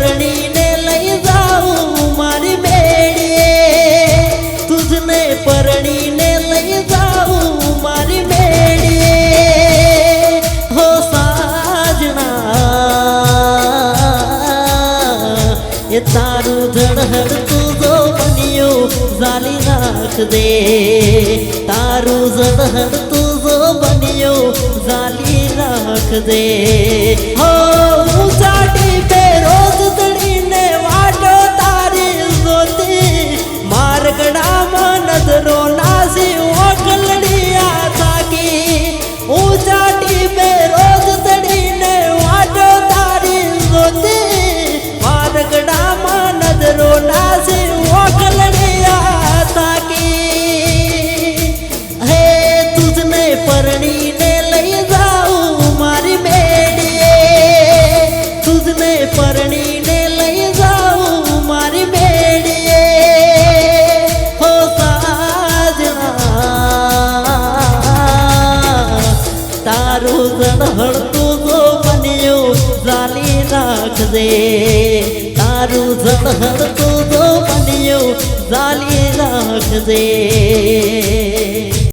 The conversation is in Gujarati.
પરણીને લઈ જાઉં મારી મેળીએ. તુજને પરણીને લઈ જાઉં મારી મેળીએ. હો સાજના, એ તારું ધડહડ તું જો બન્યું ઝાલી નાખ દે તારું ધડહડ તું જો બન્યું નાખ દે તારું ઝળહળતું જો બન્યું ઝાલી રાખજે. તારું ઝળહળતું જો બન્યું ઝાલી રાખજે.